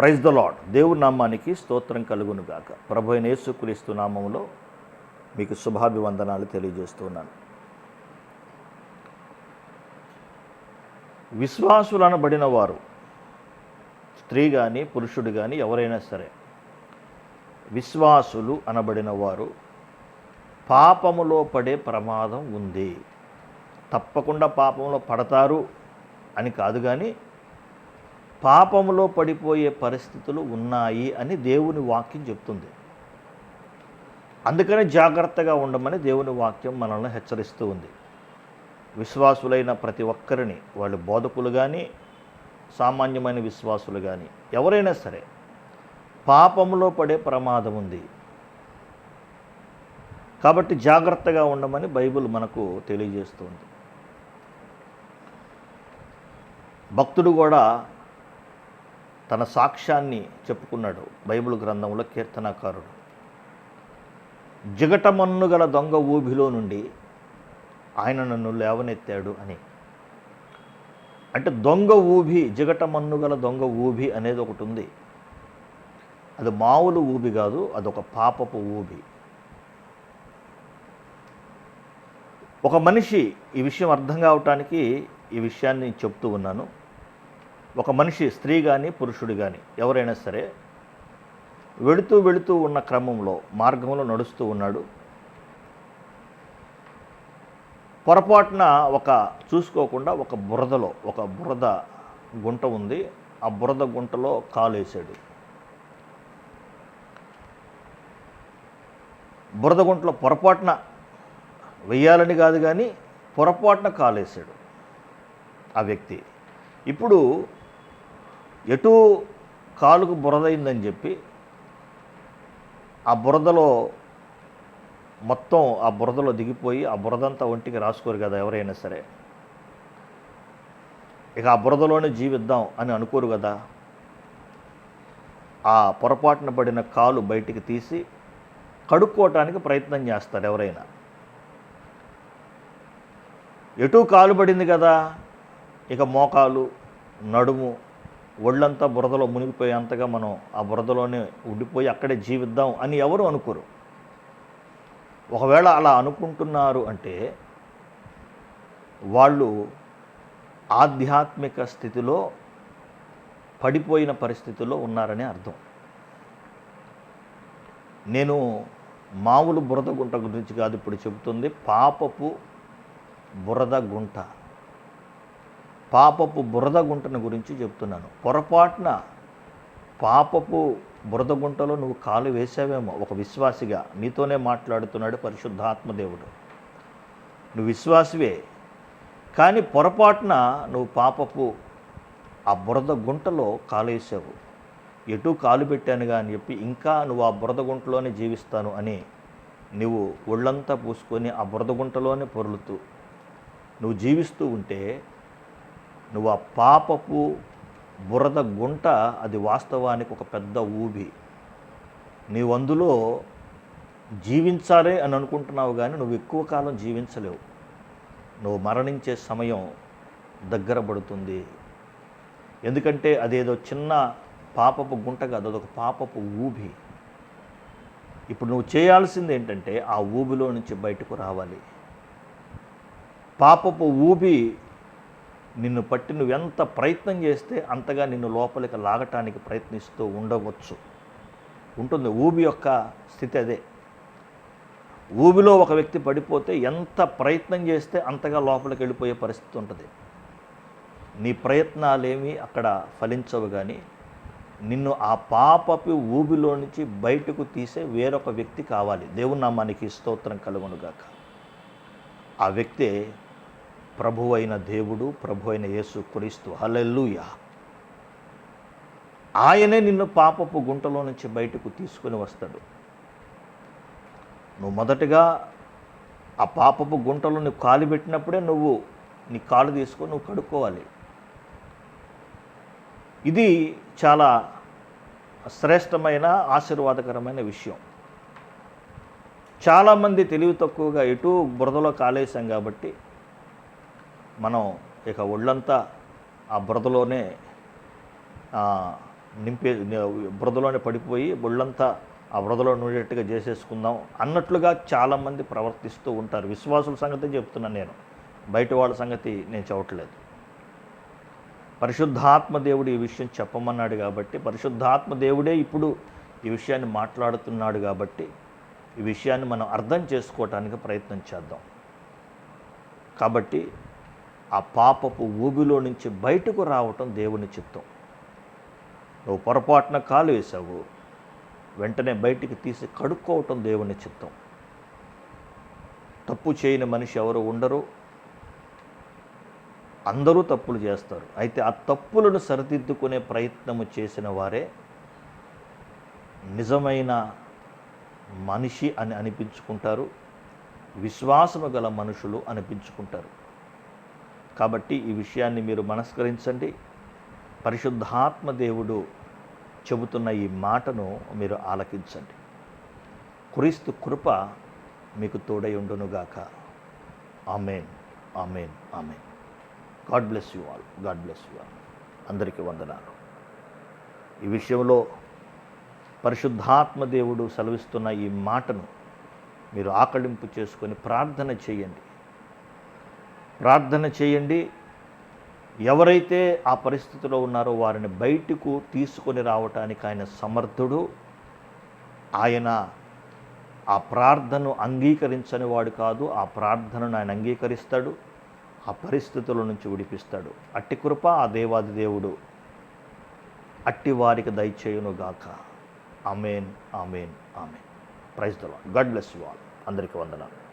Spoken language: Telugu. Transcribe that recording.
ప్రైజ్ ద లాడ్ దేవుని నామానికి స్తోత్రం కలుగును గాక ప్రభు అయిన యేసుక్రీస్తు నామంలో మీకు శుభాభివందనాలు తెలియజేస్తున్నాను. విశ్వాసులు అనబడిన వారు స్త్రీ కానీ పురుషుడు కానీ ఎవరైనా సరే విశ్వాసులు అనబడిన వారు పాపములో పడే ప్రమాదం ఉంది. తప్పకుండా పాపంలో పడతారు అని కాదు కానీ పాపములో పడిపోయే పరిస్థితులు ఉన్నాయి అని దేవుని వాక్యం చెప్తుంది. అందుకని జాగ్రత్తగా ఉండమని దేవుని వాక్యం మనల్ని హెచ్చరిస్తూ ఉంది. విశ్వాసులైన ప్రతి ఒక్కరిని వాళ్ళు బోధకులు కానీ సామాన్యమైన విశ్వాసులు కానీ ఎవరైనా సరే పాపములో పడే ప్రమాదం ఉంది. కాబట్టి జాగ్రత్తగా ఉండమని బైబిల్ మనకు తెలియజేస్తుంది భక్తుడు కూడా తన సాక్ష్యాన్ని చెప్పుకున్నాడు బైబిల్ గ్రంథంలో కీర్తనాకారుడు. జిగటమన్నుగల దొంగ ఊబిలో నుండి ఆయన నన్ను లేవనెత్తాడు అని. అంటే దొంగ ఊబి జిగటమన్నుగల దొంగ ఊబి అనేది ఒకటి ఉంది. అది మామూలు ఊబి కాదు అదొక పాపపు ఊబి. ఒక మనిషి ఈ విషయం అర్థం కావటానికి ఈ విషయాన్ని చెప్తూ ఉన్నాను. ఒక మనిషి స్త్రీ కానీ పురుషుడు కానీ ఎవరైనా సరే వెళుతూ వెళుతూ ఉన్న క్రమంలో మార్గంలో నడుస్తూ ఉన్నాడు. పొరపాటున ఒక చూసుకోకుండా ఒక బురదలో ఒక బురద గుంట ఉంది. ఆ బురద గుంటలో కాలేశాడు. బురద గుంటలో పొరపాటున వెయ్యాలని కాదు కానీ పొరపాటున కాలేసాడు ఆ వ్యక్తి. ఇప్పుడు ఎటు కాలుకు బురదైందని చెప్పి ఆ బురదలో మొత్తం ఆ బురదలో దిగిపోయి ఆ బురదంతా ఒంటికి రాసుకోరు కదా ఎవరైనా సరే. ఇక ఆ బురదలోనే జీవిద్దాం అని అనుకోరు కదా. ఆ పొరపాటున పడిన కాలు బయటికి తీసి కడుక్కోవటానికి ప్రయత్నం చేస్తారు ఎవరైనా. ఎటు కాలు పడింది కదా. ఇక మోకాలు నడుము ఒళ్ళంతా బురదలో మునిగిపోయేంతగా మనం ఆ బురదలోనే ఉండిపోయి అక్కడే జీవిద్దాం అని ఎవరు అనుకోరు. ఒకవేళ అలా అనుకుంటున్నారు అంటే వాళ్ళు ఆధ్యాత్మిక స్థితిలో పడిపోయిన పరిస్థితిలో ఉన్నారని అర్థం. నేను మామూలు బురద గుంట గురించి కాదు ఇప్పుడు చెబుతుంది పాపపు బురద గుంట. పాపపు బురద గుంటను గురించి చెప్తున్నాను. పొరపాటున పాపపు బురద గుంటలో నువ్వు కాలు వేసావేమో ఒక విశ్వాసిగా. నీతోనే మాట్లాడుతున్నాడు పరిశుద్ధాత్మదేవుడు. నువ్వు విశ్వాసివే. కానీ పొరపాటున నువ్వు పాపపు ఆ బురద గుంటలో కాలు వేసావు. ఎటు కాలు పెట్టానుగా అని చెప్పి ఇంకా నువ్వు ఆ బురద గుంటలోనే జీవిస్తాను అని నువ్వు ఒళ్ళంతా పూసుకొని ఆ బురద గుంటలోనే పొరులుతూ నువ్వు జీవిస్తూ ఉంటే నువ్వు ఆ పాపపు బురద గుంట అది వాస్తవానికి ఒక పెద్ద ఊబి. నీవు అందులో జీవించాలి అని అనుకుంటున్నావు కానీ నువ్వు ఎక్కువ కాలం జీవించలేవు. నువ్వు మరణించే సమయం దగ్గర పడుతుంది. ఎందుకంటే అదేదో చిన్న పాపపు గుంట కాదు అదొక పాపపు ఊబి. ఇప్పుడు నువ్వు చేయాల్సింది ఏంటంటే ఆ ఊబిలో నుంచి బయటకు రావాలి. పాపపు ఊబి నిన్ను పట్టి నువ్వు ఎంత ప్రయత్నం చేస్తే అంతగా నిన్ను లోపలికి లాగటానికి ప్రయత్నిస్తూ ఉండవచ్చు. ఉంటుంది. ఊబి యొక్క స్థితి అదే. ఊబిలో ఒక వ్యక్తి పడిపోతే ఎంత ప్రయత్నం చేస్తే అంతగా లోపలికి వెళ్ళిపోయే పరిస్థితి ఉంటుంది. నీ ప్రయత్నాలేమీ అక్కడ ఫలించవు కానీ నిన్ను ఆ పాపపు ఊబిలో నుంచి బయటకు తీసే వేరొక వ్యక్తి కావాలి. దేవుని నామానికి స్తోత్రం కలుగునుగాక. ఆ వ్యక్తే ప్రభు అయిన దేవుడు ప్రభు అయిన యేసు క్రీస్తు. హలెల్లుయా. ఆయనే నిన్ను పాపపు గుంటలో నుంచి బయటకు తీసుకొని వస్తాడు. నువ్వు మొదటగా ఆ పాపపు గుంటలో నువ్వు కాలు పెట్టినప్పుడే నువ్వు నీ కాలు తీసుకొని నువ్వు కడుక్కోవాలి. ఇది చాలా శ్రేష్టమైన ఆశీర్వాదకరమైన విషయం. చాలామంది తెలివి తక్కువగా ఎటు బురదలో కాలేసాం కాబట్టి మనం ఇక ఒళ్ళంతా ఆ బురదలోనే నింపే బురదలోనే పడిపోయి ఒళ్ళంతా ఆ బురదలో నుండేట్టుగా చేసేసుకుందాం అన్నట్లుగా చాలామంది ప్రవర్తిస్తూ ఉంటారు. విశ్వాసుల సంగతి చెప్తున్నాను నేను. బయట వాళ్ళ సంగతి నేను చెప్పట్లేదు. పరిశుద్ధాత్మ దేవుడు ఈ విషయం చెప్పమన్నాడు కాబట్టి పరిశుద్ధాత్మ దేవుడే ఇప్పుడు ఈ విషయాన్ని మాట్లాడుతున్నాడు కాబట్టి ఈ విషయాన్ని మనం అర్థం చేసుకోవటానికి ప్రయత్నం చేద్దాం. కాబట్టి ఆ పాపపు ఊబిలో నుంచి బయటకు రావటం దేవుని చిత్తం. నువ్వు పొరపాటున కాలు వేసావు వెంటనే బయటికి తీసి కడుక్కోవటం దేవుని చిత్తం. తప్పు చేయని మనిషి ఎవరు ఉండరు. అందరూ తప్పులు చేస్తారు. అయితే ఆ తప్పులను సరిదిద్దుకునే ప్రయత్నము చేసిన వారే నిజమైన మనిషి అని అనిపించుకుంటారు. విశ్వాసము గల మనుషులు అనిపించుకుంటారు. కాబట్టి ఈ విషయాన్ని మీరు మనస్కరించండి. పరిశుద్ధాత్మ దేవుడు చెబుతున్న ఈ మాటను మీరు ఆలకించండి. క్రీస్తు కృప మీకు తోడై ఉండునుగాక. Amen amen amen. God bless you all god bless you all. అందరికీ వందనాలు. ఈ విషయంలో పరిశుద్ధాత్మ దేవుడు సెలవిస్తున్న ఈ మాటను మీరు ఆకళింపు చేసుకొని ప్రార్థన చేయండి. ప్రార్థన చేయండి. ఎవరైతే ఆ పరిస్థితిలో ఉన్నారో వారిని బయటకు తీసుకొని రావటానికి ఆయన సమర్థుడు. ఆయన ఆ ప్రార్థనను అంగీకరించని వాడు కాదు ఆ ప్రార్థనను ఆయన అంగీకరిస్తాడు ఆ పరిస్థితుల నుంచి విడిపిస్తాడు. అట్టి కృప ఆ దేవాది దేవుడు. అట్టి వారికి దయచేయునుగాక amen amen amen praise the lord god bless you all. అందరికీ వందనాలు.